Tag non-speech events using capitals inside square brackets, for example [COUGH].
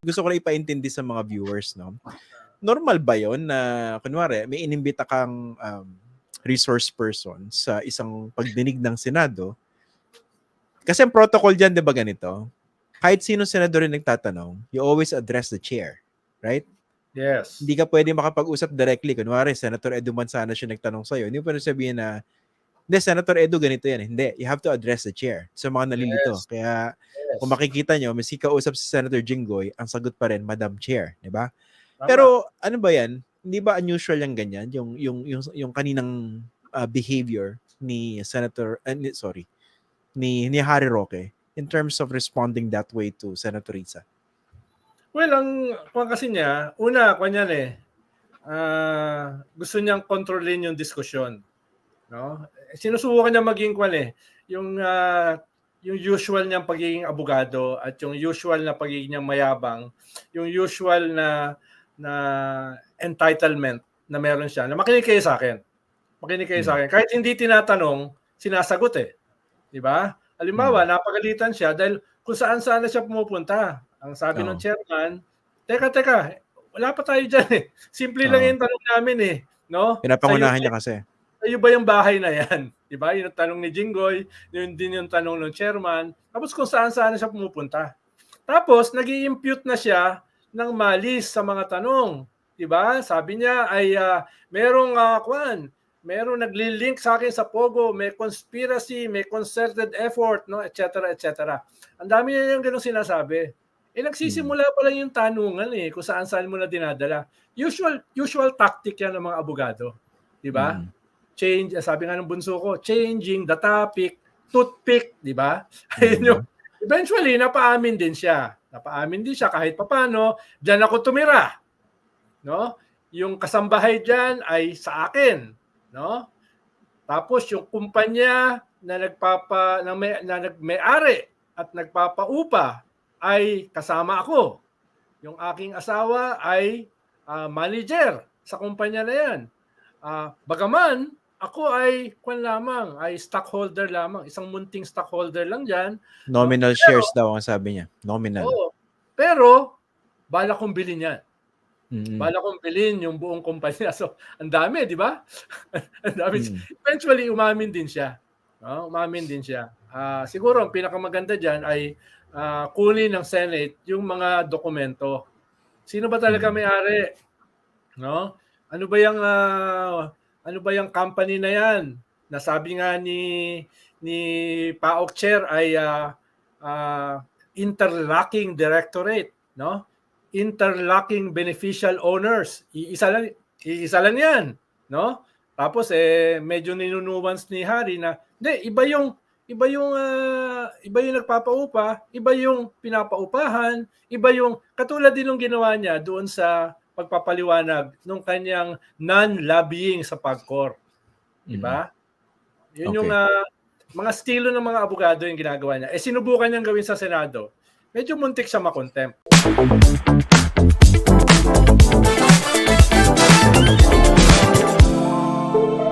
gusto ko lang ipaintindi sa mga viewers, no? Normal ba yon na, kunwari, may inimbita kang um, resource person sa isang pagdinig ng Senado? Kasi ang protocol dyan, di ba ganito? Kahit sino senador yung nagtatanong, you always address the chair. Right? Yes. Hindi ka pwede makapag-usap directly. Kunwari, Senator Edu Manzana siya nagtanong sa'yo. Hindi mo pwede sabihin na, hindi, Senator Edu, ganito yan. Hindi, you have to address the chair sa mga nalilito. Yes. Kaya, Yes. kung makikita nyo, miski kausap si Senator Jinggoy, ang sagot pa rin, Madam Chair, di ba? Pero ano ba 'yan? Hindi ba unusual yung ganyan, yung yung yung yung kaninang uh, behavior ni Senator uh, ni, sorry, ni ni Harry Roque in terms of responding that way to Senator Risa? Well, ang kung kasi niya, una, kanya eh, ah, gusto niyang kontrolin yung diskusyon. No? Sinusubukan niya maging kwan eh, yung ah, yung usual niyang pagiging abogado at yung usual na pagiging niyang mayabang, yung usual na na entitlement na meron siya. Na makinig kayo sa akin. Makinig kayo sa akin. Kahit hindi tinatanong, sinasagot eh. 'Di ba? Halimbawa, napagalitan siya dahil kung saan-saan na siya pumupunta. Ang sabi Oo. ng chairman, teka, teka, wala pa tayo dyan eh. Simple lang Oo. yung tanong namin eh. No? Pinapangunahan niya kasi. Sa'yo ba yung bahay na yan? [LAUGHS] Di ba? Yun ang tanong ni Jinggoy, yun din yung tanong ng chairman. Tapos kung saan-saan siya pumupunta. Tapos, nag impute na siya ng malis sa mga tanong. Di ba? Sabi niya ay ah, merong uh, kwan, merong nagli-link sa akin sa Pogo, may conspiracy, may concerted effort, no, etc. etc. Ang dami niya yung ganung sinasabi. Eh nagsisimula pa lang yung tanungan eh kung saan-saan mo na dinadala. Usual usual tactic yan ng mga abogado. Di ba? Mm. Change, sabi nga ng bunso ko, changing the topic, toothpick, di ba? [LAUGHS] Ayun yung, eventually, napaamin din siya. Napaamin din siya kahit papano, diyan ako tumira. No? Yung kasambahay diyan ay sa akin, no? Tapos yung kumpanya na nagpapa na may na nagmay-ari at nagpapaupa ay kasama ako. Yung aking asawa ay ah, manager sa kumpanya na 'yan. Ah, bagaman ako ay kwan lamang, ay stockholder lamang, isang munting stockholder lang diyan. Nominal shares daw ang sabi niya. Nominal. Oo. Pero bala kong bilhin 'yan. Mm. Bala kong bilhin yung buong kumpanya. [LAUGHS] So, ang dami, di ba? [LAUGHS] ang dami. Mm. Eventually, umamin din siya. No? Umamin din siya. Ah, siguro, ang pinakamaganda dyan ay ah, kunin ng Senate yung mga dokumento. Sino ba talaga may-ari? No? Ano ba yung ah, ano ba yung company na yan? Nasabi nga ni ni PAOK Chair ay ah, ah, interlocking directorate, no? Interlocking beneficial owners. Iisa lang iisa lang 'yan, no? Tapos eh medyo ninunuance ni Harry na hindi iba yung iba yung ah, iba yung nagpapaupa, iba yung pinapaupahan, iba yung katulad din ng ginawa niya doon sa pagpapaliwanag ng kanyang non-lobbying sa pagkor. Di ba? Mm. Mm-hmm. Yun okay. yung uh, mga estilo ng mga abogado yung ginagawa niya. Eh sinubukan niyang gawin sa Senado. Medyo muntik siya makontempt. Thank